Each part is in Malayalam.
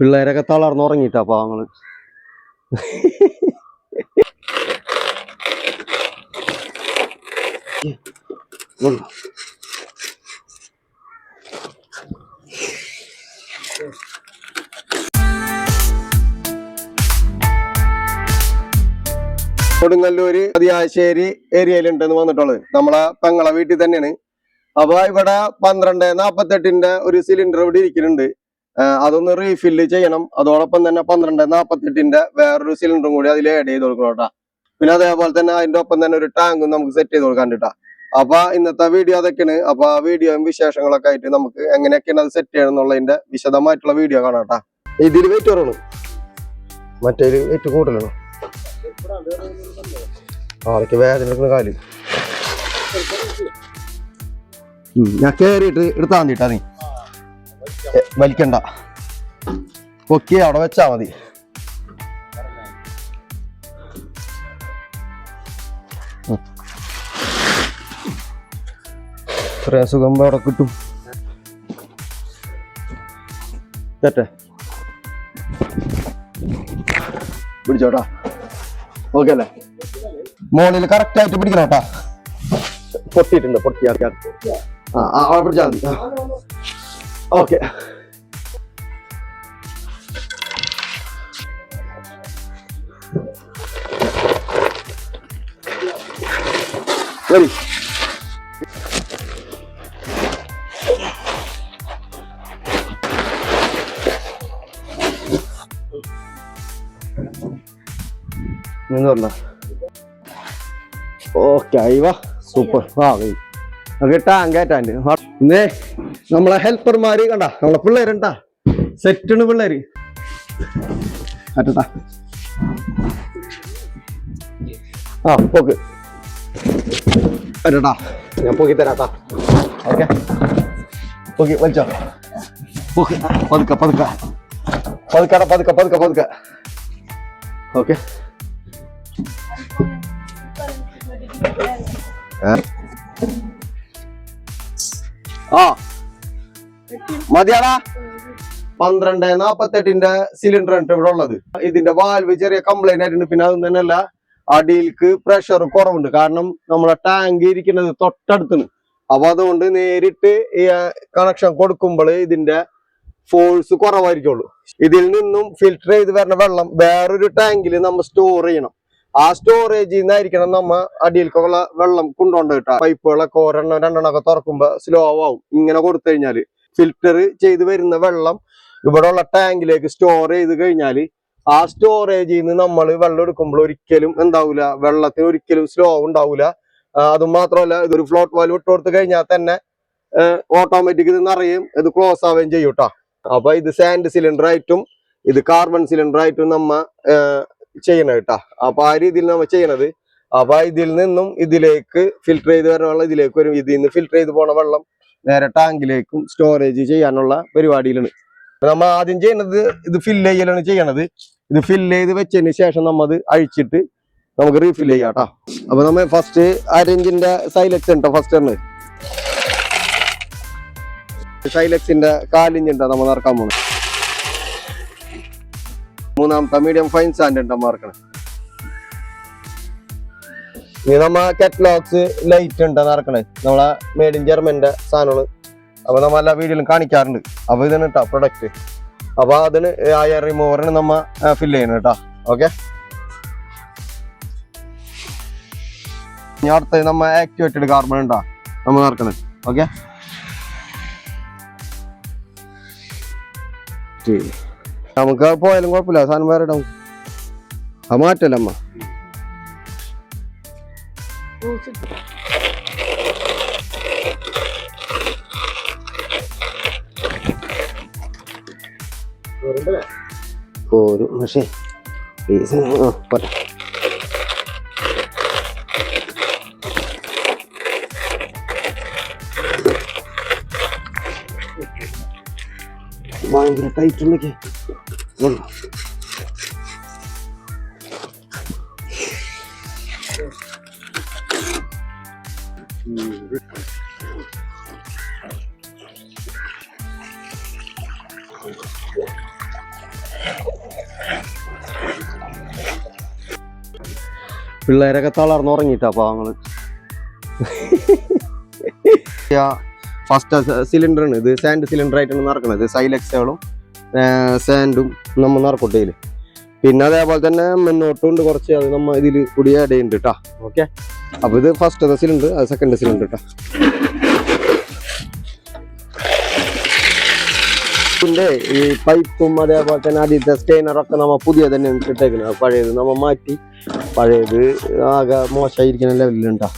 പിള്ളേരൊക്കെ തളർന്നുറങ്ങിട്ടാ പാവങ്ങൾ. കൊടുങ്ങല്ലൂര് അതിയാശ്ശേരി ഏരിയയിലുണ്ടെന്ന് വന്നിട്ടുള്ളത്. നമ്മളെ പെങ്ങളെ വീട്ടിൽ തന്നെയാണ്. അപ്പൊ ഇവിടെ പന്ത്രണ്ട് നാപ്പത്തെട്ടിന്റെ ഒരു സിലിണ്ടർ ഇവിടെ ഇരിക്കുന്നുണ്ട്. അതൊന്ന് റീഫില്ല് ചെയ്യണം. അതോടൊപ്പം തന്നെ പന്ത്രണ്ട് നാപ്പത്തെട്ടിന്റെ വേറൊരു സിലിണ്ടറും കൂടി അതിൽ ആഡ് ചെയ്ത് കൊടുക്കണം കേട്ടോ. പിന്നെ അതേപോലെ തന്നെ അതിന്റെ ഒപ്പം തന്നെ ഒരു ടാങ്കും നമുക്ക് സെറ്റ് ചെയ്ത് കൊടുക്കാൻ കേട്ടാ. അപ്പൊ ഇന്നത്തെ വീഡിയോ അതൊക്കെയാണ്. അപ്പൊ ആ വീഡിയോയും വിശേഷങ്ങളൊക്കെ ആയിട്ട് നമുക്ക് എങ്ങനെയൊക്കെയാണ് അത് സെറ്റ് ചെയ്യണം എന്നുള്ളതിന്റെ വിശദമായിട്ടുള്ള വീഡിയോ കാണാം കേട്ടാ. ഇതിൽ വെയിറ്റ് കുറവാണ്. മറ്റേ വെയിറ്റ് കൂടുതലാണ്. ആൾക്ക് വേദന കാൽ. ഞാൻ കേറിയിട്ട് എടുത്താ മതിട്ടാ നീ. വലിക്കണ്ട. പൊക്കി അവിടെ വെച്ചാ മതി. ഇത്രയും സുഖം അവിടെ കിട്ടും. പിടിച്ചോട്ടാ. ഓക്കെ അല്ലേ? മോളിൽ കറക്റ്റ് ആയിട്ട് പിടിക്കണം കേട്ടാ. പൊട്ടിയിട്ടുണ്ട് പൊട്ടിയാക്കി ആ ആ അവിടെ പിടിച്ചാൽ മതി. ഓക്കെ വരി നിന്ന് പറഞ്ഞ ഓക്കെ ആയി വാ സൂപ്പർ ആ കൈ അത് ടാങ്ക് ആറ്റാണ്ട് ഇന്നേ. നമ്മളെ ഹെൽപ്പർമാര് കണ്ട നമ്മളെ പിള്ളേരുണ്ടാ സെറ്റാണ് പിള്ളേര്. അറ്റത്താ. ആ പോക്ക്. അറ്റട്ടാ ഞാൻ പോക്കി തരാട്ടാ ഓക്കെ. പോക്കി വലിച്ചോ. പോക്ക്. പതുക്കെ പതുക്കെ. പതുക്കട പതുക്കെ പതുക്കെ പതുക്കെ. ഓക്കെ. ആ. മതിയാടാ. പന്ത്രണ്ട് നാപ്പത്തെട്ടിന്റെ സിലിണ്ടർ ഉണ്ട് ഇവിടെ ഉള്ളത്. ഇതിന്റെ വാൽവ് ചെറിയ കംപ്ലൈന്റ് ആയിട്ടുണ്ട്. പിന്നെ അതൊന്നും തന്നെയല്ല അടിയിൽക്ക് പ്രഷർ കുറവുണ്ട്. കാരണം നമ്മളെ ടാങ്ക് ഇരിക്കുന്നത് തൊട്ടടുത്ത് അപ്പൊ അതുകൊണ്ട് നേരിട്ട് ഈ കണക്ഷൻ കൊടുക്കുമ്പോൾ ഇതിന്റെ ഫോഴ്സ് കുറവായിരിക്കുള്ളൂ. ഇതിൽ നിന്നും ഫിൽറ്റർ ചെയ്ത് വരുന്ന വെള്ളം വേറൊരു ടാങ്കിൽ നമ്മൾ സ്റ്റോർ ചെയ്യണം. ആ സ്റ്റോറേജിൽ നിന്നായിരിക്കണം നമ്മ അടിയിലേക്കുള്ള വെള്ളം കൊണ്ടുകൊണ്ട് കിട്ടുക പൈപ്പുകളൊക്കെ ഒരെണ്ണം രണ്ടെണ്ണം ഒക്കെ തുറക്കുമ്പോ സ്ലോ ആവും. ഇങ്ങനെ കൊടുത്തു കഴിഞ്ഞാൽ ഫിൽറ്റർ ചെയ്ത് വരുന്ന വെള്ളം ഇവിടെ ഉള്ള ടാങ്കിലേക്ക് സ്റ്റോർ ചെയ്ത് കഴിഞ്ഞാൽ ആ സ്റ്റോറേജിൽ നിന്ന് നമ്മൾ വെള്ളം എടുക്കുമ്പോൾ ഒരിക്കലും എന്താവൂല വെള്ളത്തിന് ഒരിക്കലും സ്ലോ ഉണ്ടാവൂല. അത് അതും മാത്രമല്ല ഇതൊരു ഫ്ലോട്ട് വാൽവ് ഇട്ട് കൊടുത്തു കഴിഞ്ഞാൽ തന്നെ ഓട്ടോമാറ്റിക് ഇത് നിറയും ഇത് ക്ലോസ് ആവുകയും ചെയ്യും കേട്ടോ അപ്പൊ ഇത് സാൻഡ് സിലിണ്ടർ ആയിട്ടും ഇത് കാർബൺ സിലിണ്ടർ ആയിട്ടും നമ്മ ചെയ്യണം കേട്ടോ അപ്പൊ ആ രീതിയിൽ നമ്മ ചെയ്യണത്. അപ്പൊ ഇതിൽ നിന്നും ഇതിലേക്ക് ഫിൽറ്റർ ചെയ്ത് വരുന്ന വെള്ളം ഇതിലേക്ക് വരും. ഇതിൽ നിന്ന് ഫിൽറ്റർ ചെയ്ത് പോണ വെള്ളം നേരെ ടാങ്കിലേക്കും സ്റ്റോറേജ് ചെയ്യാനുള്ള പരിപാടിയിലാണ്. നമ്മൾ ആദ്യം ചെയ്യുന്നത് ഇത് ഫില്ല് ചെയ്യലാണ് ചെയ്യണത്. ഇത് ഫില്ല് ചെയ്ത് വെച്ചതിന് ശേഷം നമ്മൾ അത് അഴിച്ചിട്ട് നമുക്ക് റീഫിൽ ചെയ്യാം കേട്ടോ. അപ്പൊ നമ്മ ഫസ്റ്റ് അരഞ്ചിന്റെ സൈലക്സ് ഉണ്ടോ ഫസ്റ്റ് ആണ് സൈലക്സിന്റെ കാലിഞ്ചുണ്ടോ നമ്മൾ നടക്കാൻ പോണത് മൂന്നാമത്തെ മീഡിയം ഫൈൻ സാൻഡ് ഉണ്ടോ മാർക്കണേ ഇനി നമ്മ കെറ്റ്ലോക്സ് ലൈറ്റ് ഉണ്ട് നടക്കണേ. നമ്മളെ മേഡ് ഇൻ ജർമ്മനിന്റെ സാധനമാണ് അപ്പൊ നമ്മ എല്ലാ വീഡിയോയിലും കാണിക്കാറുണ്ട്. അപ്പൊ ഇതാണ് കേട്ടോ പ്രൊഡക്റ്റ് അപ്പൊ അതിന് ആ എയർ റിമൂവറിന് നമ്മ ഫില്ല് ചെയ്യണം കേട്ടോ ഓക്കെ അടുത്ത നമ്മ ആക്ടിവേറ്റഡ് കാർബൺ ഉണ്ടോ നമ്മ നടക്കണേ ഓക്കെ നമുക്ക് പോയാലും കുഴപ്പമില്ല. സാധനം വേറെ ഇടാം. അത് മാറ്റല്ലേ അമ്മ ഒരു പക്ഷേ പീസ് ആ പോട്ടെ. ഭയങ്കര ടൈറ്റ് പിള്ളേരൊക്കെ തളർന്ന് ഉറങ്ങിയിട്ടാ പാവങ്ങൾ. ഫസ്റ്റ് സിലിണ്ടർ ആണ്. ഇത് സാൻഡ് സിലിണ്ടർ ആയിട്ടാണ് നടക്കുന്നത് സൈലക്സുകളും സാൻഡും നമ്മൾ നടക്കട്ടെ പിന്നെ അതേപോലെ തന്നെ മുന്നോട്ടുണ്ട് കുറച്ച് അത് നമ്മൾ ഇതിൽ കൂടി ആഡ് ചെയ്യുന്നുണ്ട് കേട്ടോ ഓക്കെ അപ്പൊ ഇത് ഫസ്റ്റ് സിലിണ്ടർ സെക്കൻഡ് സിലിണ്ടർ കേട്ടോ ഇതിന്റെ ഈ പൈപ്പും അതേപോലെ തന്നെ ആദ്യത്തെ സ്റ്റെയിനറൊക്കെ നമ്മ പുതിയ തന്നെ ഇട്ടേക്കുന്നത് പഴയത് നമ്മ മാറ്റി. പഴയത് ആകെ മോശമായിരിക്കുന്ന ലെവലിലുണ്ടാ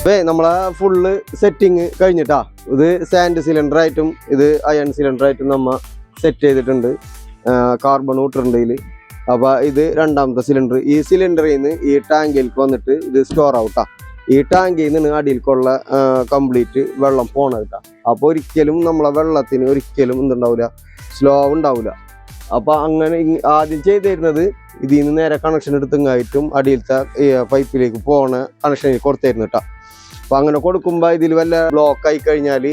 അപ്പേ നമ്മളെ ഫുള്ള് സെറ്റിങ് കഴിഞ്ഞിട്ടാ. ഇത് സാൻഡ് സിലിണ്ടർ ആയിട്ടും ഇത് അയൺ സിലിണ്ടർ ആയിട്ടും നമ്മ സെറ്റ് ചെയ്തിട്ടുണ്ട്. കാർബൺ ഊട്ടറിന്റെ അപ്പൊ ഇത് രണ്ടാമത്തെ സിലിണ്ടർ ഈ സിലിണ്ടറിൽ നിന്ന് ഈ ടാങ്കിലേക്ക് വന്നിട്ട് ഇത് സ്റ്റോർ ഔട്ടാ ഈ ടാങ്കിൽ നിന്ന് അടിയിലേക്കുള്ള കംപ്ലീറ്റ് വെള്ളം പോണതിട്ടാ. കേട്ടാ അപ്പൊ ഒരിക്കലും നമ്മളെ വെള്ളത്തിന് ഒരിക്കലും എന്തുണ്ടാവില്ല സ്ലോ ഉണ്ടാവില്ല അപ്പൊ അങ്ങനെ ആദ്യം ചെയ്തിരുന്നത് ഇതിൽ നിന്ന് നേരെ കണക്ഷൻ എടുത്തുങ്ങായിട്ടും അടിയിലത്തെ പൈപ്പിലേക്ക് പോണ കണക്ഷൻ കൊടുത്തായിരുന്നു കേട്ടോ. അപ്പൊ അങ്ങനെ കൊടുക്കുമ്പോ ഇതിൽ വല്ല ബ്ലോക്ക് ആയി കഴിഞ്ഞാൽ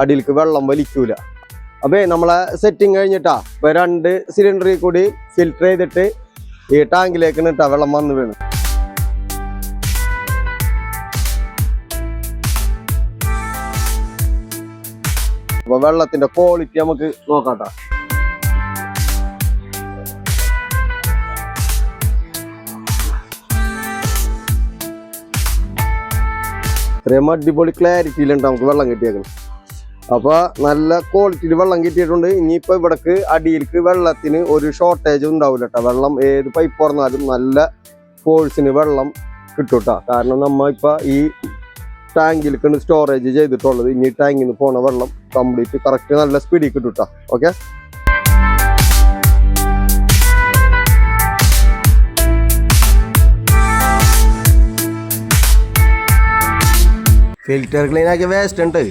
അടിയിലേക്ക് വെള്ളം വലിക്കൂല. അപ്പേ നമ്മളെ സെറ്റിംഗ് കഴിഞ്ഞിട്ടാ ഇപ്പൊ രണ്ട് സിലിണ്ടറിൽ കൂടി ഫിൽറ്റർ ചെയ്തിട്ട് ഈ ടാങ്കിലേക്ക് ഇട്ടാ വെള്ളം വന്ന് വീണ്. അപ്പൊ വെള്ളത്തിന്റെ ക്വാളിറ്റി നമുക്ക് നോക്കാട്ടാ. ഇത്രയും അടിപൊളി ക്ലാരിറ്റിയിലുണ്ട് നമുക്ക് വെള്ളം കിട്ടിയേക്കണം. അപ്പൊ നല്ല ക്വാളിറ്റിയിൽ വെള്ളം കിട്ടിയിട്ടുണ്ട്. ഇനിയിപ്പോ ഇവിടക്ക് അടിയിലേക്ക് വെള്ളത്തിന് ഒരു ഷോർട്ടേജ് ഉണ്ടാവില്ല കേട്ടോ വെള്ളം ഏത് പൈപ്പ് തുറന്നാലും നല്ല ഫോഴ്സിന് വെള്ളം കിട്ടും കേട്ടോ കാരണം നമ്മ ഇപ്പൊ ഈ ടാങ്കിലേക്കാണ് സ്റ്റോറേജ് ചെയ്തിട്ടുള്ളത്. ഇനി ടാങ്കിൽ നിന്ന് പോണ വെള്ളം കംപ്ലീറ്റ് കറക്റ്റ് നല്ല സ്പീഡിൽ കിട്ടും കേട്ടോ ഓക്കെ ഫിൽറ്റർ ക്ലീൻ ആക്കിയ വേസ്റ്റ് ഉണ്ട്.